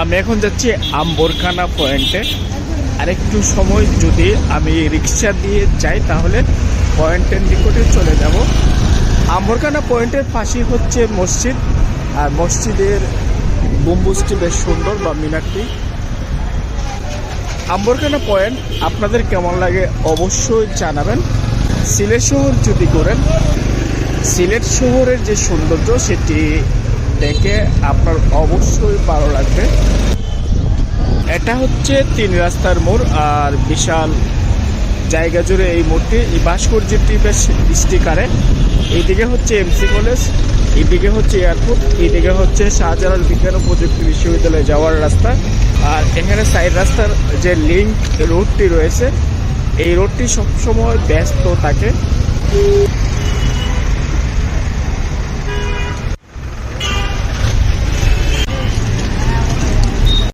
আমি এখন যাচ্ছি আম্বরখানা পয়েন্টে আরেকটু সময় যদি আমি রিক্সা দিয়ে যাই, তাহলে পয়েন্টের নিকটে চলে যাব। আম্বরখানা পয়েন্টের পাশেই হচ্ছে মসজিদ। আর মসজিদের গম্বুজটি বেশ সুন্দর বা মিনারটি। আম্বরখানা পয়েন্ট আপনাদের কেমন লাগে অবশ্যই জানাবেন। সিলেট শহর যদি করেন, সিলেট শহরের যে সৌন্দর্য, সেটি দেখে আপনার অবশ্যই ভালো লাগবে। এটা হচ্ছে তিন রাস্তার মোড় আর বিশাল জায়গা জুড়ে এই মোড়টি। এই ভাস্কর্যটি বেশ স্টিকারে। এইদিকে হচ্ছে এমসি কলেজ, এইদিকে হচ্ছে এয়ারপোর্ট, এইদিকে হচ্ছে শাহজালাল বিজ্ঞান ও প্রযুক্তি বিশ্ববিদ্যালয়ে যাওয়ার রাস্তা। আর এখানে সাইড রাস্তার যে লিঙ্ক রোডটি রয়েছে, এই রোডটি সবসময় ব্যস্ত থাকে।